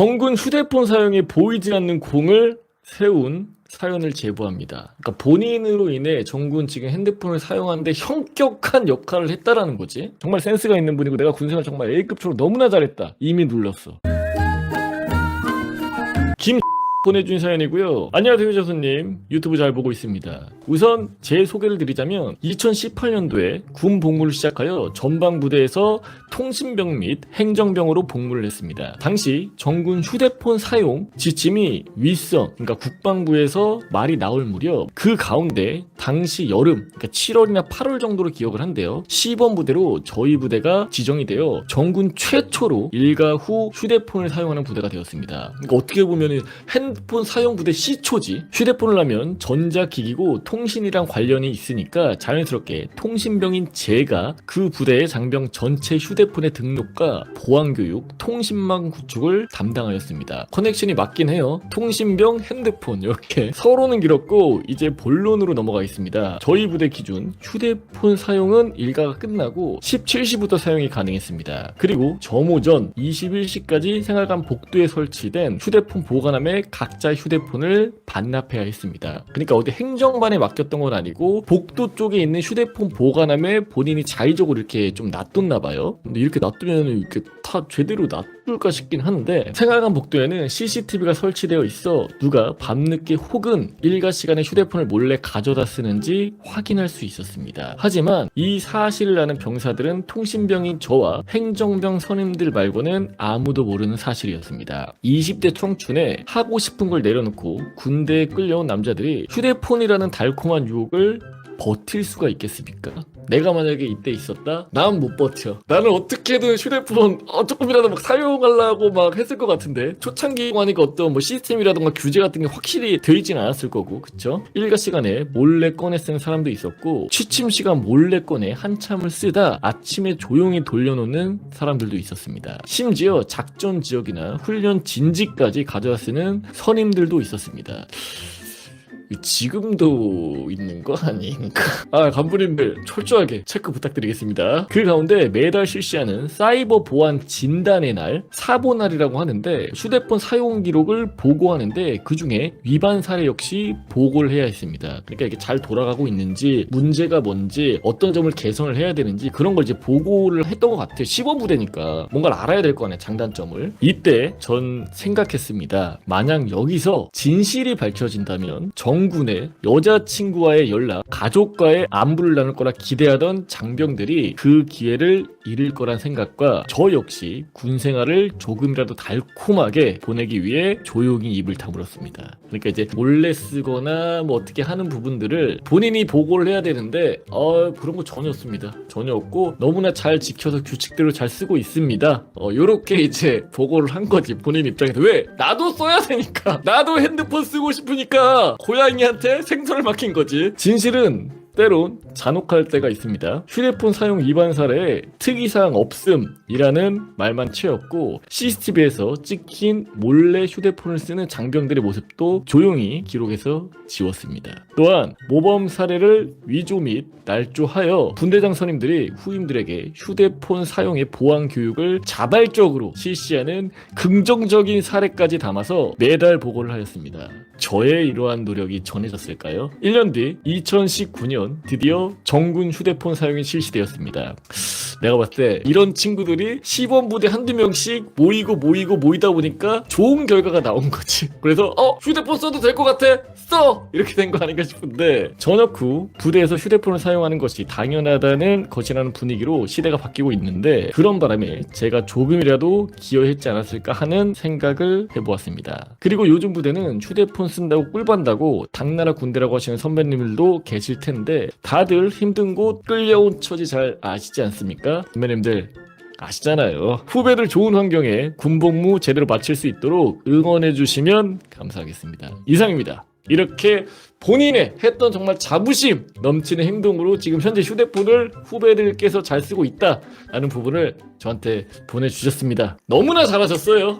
정군 휴대폰 사용에 보이지 않는 공을 세운 사연을 제보합니다. 그러니까 본인으로 인해 정군 지금 핸드폰을 사용하는데 형격한 역할을 했다라는 거지. 정말 센스가 있는 분이고 내가 군생활 정말 A급처럼 너무나 잘했다. 이미 눌렀어. 김 보내준 사연이고요. 안녕하세요, 조선님. 유튜브 잘 보고 있습니다. 우선 제 소개를 드리자면 2018년도에 군 복무를 시작하여 전방부대에서 통신병 및 행정병으로 복무를 했습니다. 당시 정군 휴대폰 사용 지침이 윗선, 그러니까 국방부에서 말이 나올 무렵 그 가운데 당시 여름, 그러니까 7월이나 8월 정도로 기억을 한대요. 시범 부대로 저희 부대가 지정이 되어 정군 최초로 일가 후 휴대폰을 사용하는 부대가 되었습니다. 그러니까 어떻게 보면은 핸드폰 사용 부대 시초지. 휴대폰을 하면 전자기기고 통신이랑 관련이 있으니까 자연스럽게 통신병인 제가 그 부대의 장병 전체 휴대폰의 등록과 보안교육, 통신망 구축을 담당하였습니다. 커넥션이 맞긴 해요. 통신병, 핸드폰 이렇게 서로는 길었고 이제 본론으로 넘어가 있습니다. 저희 부대 기준 휴대폰 사용은 일가가 끝나고 17시부터 사용이 가능했습니다. 그리고 점오전 21시까지 생활관 복도에 설치된 휴대폰 보관함에 각자 휴대폰을 반납해야 했습니다. 그러니까 어디 행정반에 맡겼던 건 아니고 복도 쪽에 있는 휴대폰 보관함에 본인이 자의적으로 이렇게 좀 놔뒀나 봐요. 근데 이렇게 놔두면 이렇게 다 제대로 놔둘까 싶긴 한데 생활관 복도에는 CCTV가 설치되어 있어 누가 밤늦게 혹은 일과 시간에 휴대폰을 몰래 가져다 쓰는지 확인할 수 있었습니다. 하지만 이 사실을 아는 병사들은 통신병인 저와 행정병 선임들 말고는 아무도 모르는 사실이었습니다. 20대 청춘에 하고 싶 은걸 내려놓고 군대에 끌려온 남자들이 휴대폰이라는 달콤한 유혹을 버틸 수가 있겠습니까? 내가 만약에 이때 있었다? 난 못 버텨. 나는 어떻게든 휴대폰 어, 조금이라도 막 사용하려고 막 했을 것 같은데 초창기 하니까 어떤 뭐 시스템이라던가 규제 같은 게 확실히 되어 있진 않았을 거고 그쵸? 일과 시간에 몰래 꺼내 쓰는 사람도 있었고 취침 시간 몰래 꺼내 한참을 쓰다 아침에 조용히 돌려놓는 사람들도 있었습니다. 심지어 작전 지역이나 훈련 진지까지 가져다 쓰는 선임들도 있었습니다. 지금도 있는 거 아닌가? 아, 간부님들 철저하게 체크 부탁드리겠습니다. 그 가운데 매달 실시하는 사이버 보안 진단의 날, 사보날이라고 하는데 휴대폰 사용 기록을 보고하는데 그 중에 위반 사례 역시 보고를 해야 했습니다. 그러니까 이게 잘 돌아가고 있는지 문제가 뭔지 어떤 점을 개선을 해야 되는지 그런 걸 이제 보고를 했던 것 같아요. 시범부대니까 뭔가를 알아야 될 거 아니야 장단점을. 이때 전 생각했습니다. 만약 여기서 진실이 밝혀진다면 정 군의 여자친구와의 연락, 가족과의 안부를 나눌 거라 기대하던 장병들이 그 기회를 잃을 거란 생각과 저 역시 군 생활을 조금이라도 달콤하게 보내기 위해 조용히 입을 다물었습니다. 그러니까 이제 몰래 쓰거나 뭐 어떻게 하는 부분들을 본인이 보고를 해야 되는데 어 그런 거 전혀 없습니다. 전혀 없고 너무나 잘 지켜서 규칙대로 잘 쓰고 있습니다. 어 요렇게 이제 보고를 한 거지 본인 입장에서 왜 나도 써야 되니까 나도 핸드폰 쓰고 싶으니까 고양이 한테 생선을 맡긴 거지. 진실은 때론 잔혹할 때가 있습니다. 휴대폰 사용 위반 사례에 특이사항 없음이라는 말만 채웠고 CCTV에서 찍힌 몰래 휴대폰을 쓰는 장병들의 모습도 조용히 기록해서 지웠습니다. 또한 모범 사례를 위조 및 날조하여 분대장 선임들이 후임들에게 휴대폰 사용의 보안 교육을 자발적으로 실시하는 긍정적인 사례까지 담아서 매달 보고를 하였습니다. 저의 이러한 노력이 전해졌을까요? 1년 뒤 2019년 드디어 정군 휴대폰 사용이 실시되었습니다. 내가 봤을 때 이런 친구들이 시범 부대 한두 명씩 모이고 모이고 모이다 보니까 좋은 결과가 나온 거지. 그래서 어 휴대폰 써도 될 것 같아 써 이렇게 된 거 아닌가 싶은데 전역 후 부대에서 휴대폰을 사용하는 것이 당연하다는 것이라는 분위기로 시대가 바뀌고 있는데 그런 바람에 제가 조금이라도 기여했지 않았을까 하는 생각을 해보았습니다. 그리고 요즘 부대는 휴대폰 쓴다고 꿀반다고 당나라 군대라고 하시는 선배님들도 계실 텐데 다들 힘든 곳 끌려온 처지 잘 아시지 않습니까? 선배님들 아시잖아요. 후배들 좋은 환경에 군복무 제대로 마칠 수 있도록 응원해 주시면 감사하겠습니다. 이상입니다. 이렇게 본인의 했던 정말 자부심 넘치는 행동으로 지금 현재 휴대폰을 후배들께서 잘 쓰고 있다라는 부분을 저한테 보내주셨습니다. 너무나 잘하셨어요.